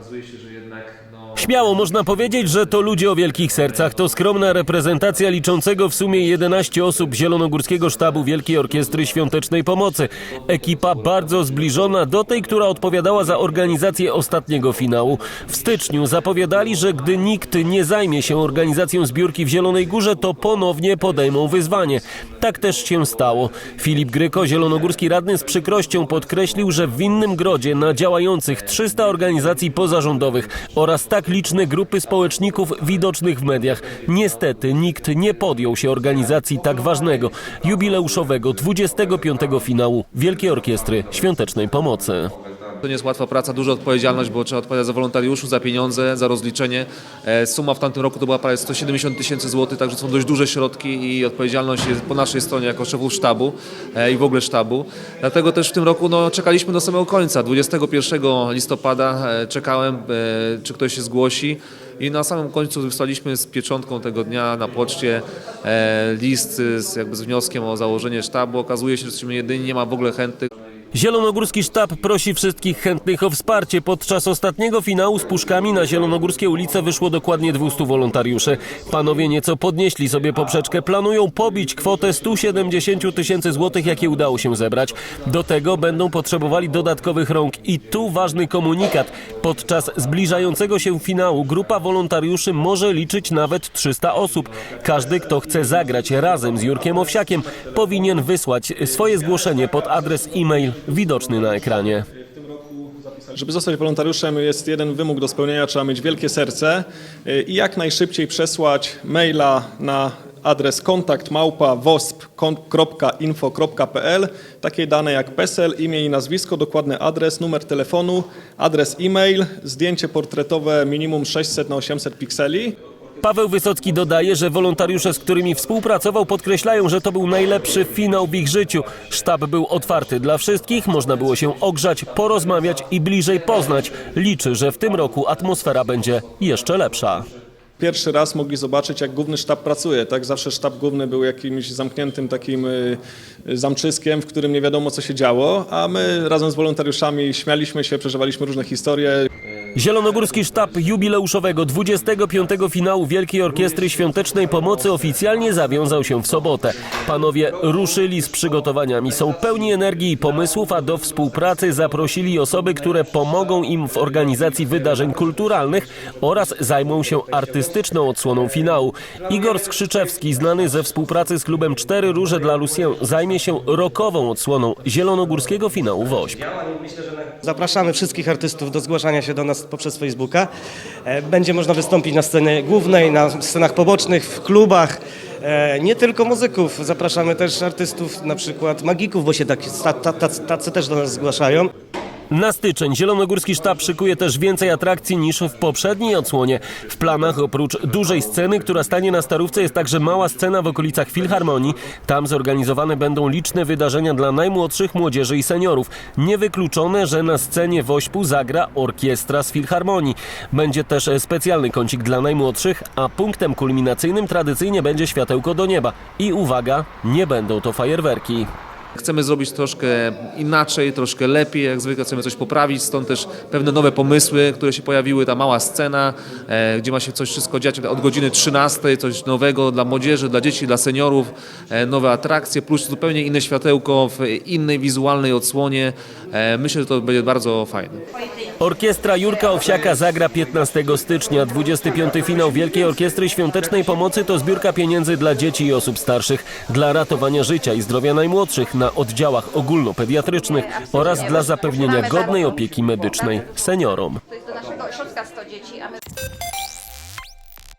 okazuje się, że jednak no, Śmiało można powiedzieć, że to ludzie o wielkich sercach. To skromna reprezentacja liczącego w sumie 11 osób Zielonogórskiego Sztabu Wielkiej Orkiestry Świątecznej Pomocy. Ekipa bardzo zbliżona do tej, która odpowiadała za organizację ostatniego finału. W styczniu zapowiadali, że gdy nikt nie zajmie się organizacją zbiórki w Zielonej Górze, to ponownie podejmą wyzwanie. Tak też się stało. Filip Gryko, zielonogórski radny, z przykrością podkreślił, że w innym grodzie na działających 300 organizacji pozarządowych oraz tak liczne grupy społeczników widocznych w mediach. Niestety nikt nie podjął się organizacji tak ważnego, jubileuszowego 25. finału Wielkiej Orkiestry Świątecznej Pomocy. To nie jest łatwa praca, duża odpowiedzialność, bo trzeba odpowiadać za wolontariuszy, za pieniądze, za rozliczenie. E, Suma w tamtym roku to była prawie 170 tysięcy złotych, także są dość duże środki i odpowiedzialność jest po naszej stronie jako szefów sztabu e, i w ogóle sztabu. Dlatego też w tym roku no, czekaliśmy do samego końca. 21 listopada e, czekałem, czy ktoś się zgłosi. I na samym końcu wysłaliśmy z pieczątką tego dnia na poczcie list z, jakby z wnioskiem o założenie sztabu. Okazuje się, że jesteśmy jedyni, nie ma w ogóle chętnych. Zielonogórski sztab prosi wszystkich chętnych o wsparcie. Podczas ostatniego finału z puszkami na zielonogórskie ulice wyszło dokładnie 200 wolontariuszy. Panowie nieco podnieśli sobie poprzeczkę. Planują pobić kwotę 170 tysięcy złotych, jakie udało się zebrać. Do tego będą potrzebowali dodatkowych rąk. I tu ważny komunikat. Podczas zbliżającego się finału grupa wolontariuszy może liczyć nawet 300 osób. Każdy, kto chce zagrać razem z Jurkiem Owsiakiem, powinien wysłać swoje zgłoszenie pod adres e-mail widoczny na ekranie. Żeby zostać wolontariuszem jest jeden wymóg do spełnienia, trzeba mieć wielkie serce y, i jak najszybciej przesłać maila na adres kontakt małpa wosp.info.pl takie dane jak PESEL, imię i nazwisko, dokładny adres, numer telefonu, adres e-mail, zdjęcie portretowe minimum 600 na 800 pikseli. Paweł Wysocki dodaje, że wolontariusze, z którymi współpracował, podkreślają, że to był najlepszy finał w ich życiu. Sztab był otwarty dla wszystkich, można było się ogrzać, porozmawiać i bliżej poznać. Liczy, że w tym roku atmosfera będzie jeszcze lepsza. Pierwszy raz mogli zobaczyć, jak główny sztab pracuje. Tak zawsze sztab główny był jakimś zamkniętym takim y, zamczyskiem, w którym nie wiadomo, co się działo, a my razem z wolontariuszami śmialiśmy się, przeżywaliśmy różne historie. Zielonogórski sztab jubileuszowego 25. finału Wielkiej Orkiestry Świątecznej Pomocy oficjalnie zawiązał się w sobotę. Panowie ruszyli z przygotowaniami, są pełni energii i pomysłów, a do współpracy zaprosili osoby, które pomogą im w organizacji wydarzeń kulturalnych oraz zajmą się artystyczną odsłoną finału. Igor Skrzyczewski, znany ze współpracy z klubem Cztery Róże dla Lucien, zajmie się rokową odsłoną zielonogórskiego finału WOŚP. Zapraszamy wszystkich artystów do zgłaszania się do nas poprzez Facebooka. E, Będzie można wystąpić na scenie głównej, na scenach pobocznych, w klubach. E, Nie tylko muzyków, zapraszamy też artystów, na przykład magików, bo się tak, ta- ta- tacy, tacy też do nas zgłaszają. Na styczeń Zielonogórski Sztab szykuje też więcej atrakcji niż w poprzedniej odsłonie. W planach oprócz dużej sceny, która stanie na Starówce, jest także mała scena w okolicach Filharmonii. Tam zorganizowane będą liczne wydarzenia dla najmłodszych, młodzieży i seniorów. Niewykluczone, że na scenie Wośpu zagra orkiestra z Filharmonii. Będzie też specjalny kącik dla najmłodszych, a punktem kulminacyjnym tradycyjnie będzie światełko do nieba. I uwaga, nie będą to fajerwerki. Chcemy zrobić troszkę inaczej, troszkę lepiej, jak zwykle chcemy coś poprawić, stąd też pewne nowe pomysły, które się pojawiły, ta mała scena, e, gdzie ma się coś wszystko dziać od godziny 13, coś nowego dla młodzieży, dla dzieci, dla seniorów, e, nowe atrakcje, plus zupełnie inne światełko w innej wizualnej odsłonie. E, myślę, że to będzie bardzo fajne. Orkiestra Jurka Owsiaka zagra 15 stycznia. 25. finał Wielkiej Orkiestry Świątecznej Pomocy to zbiórka pieniędzy dla dzieci i osób starszych, dla ratowania życia i zdrowia najmłodszych na oddziałach ogólnopediatrycznych oraz dla zapewnienia godnej opieki medycznej seniorom. To jest do naszego ośrodka 100 dzieci, a my